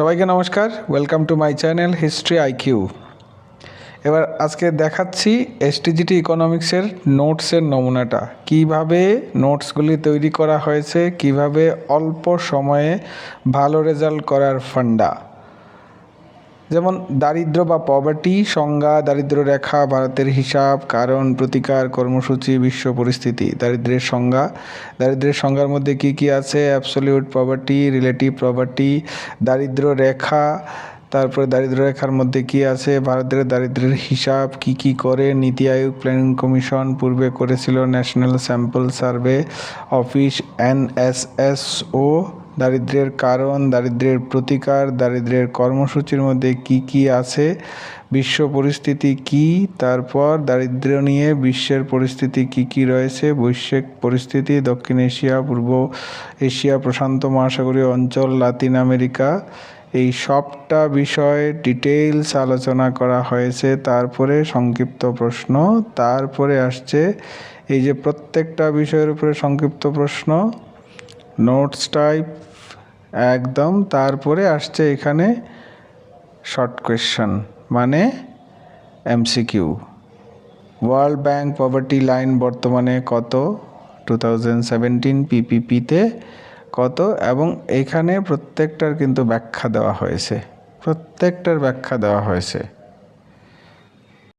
সবাইকে নমস্কার। Welcome to my channel History IQ এবার আজকে দেখাচ্ছি এসটিজিটি ইকোনমিক্সের নোটসের নমুনাটা। কীভাবে নোটসগুলি তৈরি করা হয়েছে, কীভাবে অল্প সময়ে ভালো রেজাল্ট করার ফান্ডা যেমন দারিদ্র বা পভার্টি সংজ্ঞা, দারিদ্র রেখা, ভারতের হিসাব, কারণ, প্রতিকার, কর্মসূচি, বিশ্ব পরিস্থিতি, দারিদ্রের সংজ্ঞা। দারিদ্রের সংজ্ঞার মধ্যে কি কি আছে? অ্যাবসলিউট পভার্টি রিলেটিভ পভার্টি দারিদ্র রেখা, তারপরে দারিদ্র রেখার মধ্যে কি আছে? ভারতের দারিদ্রের হিসাব কি কি করে? নীতি আয়োগ প্ল্যানিং কমিশন পূর্বে করেছিল National Sample Survey Office NSSO দারিদ্র্যের কারণ দারিদ্র্যের প্রতিকার দারিদ্র্যের কর্মসূচির মধ্যে কি কি আছে, বিশ্ব পরিস্থিতি কি, তারপর দারিদ্র্য নিয়ে বিশ্বের পরিস্থিতি কি কি রয়েছে, বৈশ্বিক পরিস্থিতি, দক্ষিণ এশিয়া, পূর্ব এশিয়া, প্রশান্ত মহাসাগরীয় অঞ্চল, লাতিন আমেরিকা, এই সবটা বিষয় ডিটেইলস আলোচনা করা হয়েছে। তারপরে সংক্ষিপ্ত প্রশ্ন, তারপরে আসছে এই যে প্রত্যেকটা বিষয়ের উপরে সংক্ষিপ্ত প্রশ্ন। নোটস টাইপ একদম, তারপরে আসছে এখানে শর্ট কোয়েশ্চন মানে MCQ World Bank poverty line বর্তমানে কত? টু থাউজেন্ড পিপিপিতে কত? এবং এখানে প্রত্যেকটার কিন্তু ব্যাখ্যা দেওয়া হয়েছে। প্রত্যেকটার ব্যাখ্যা দেওয়া হয়েছে।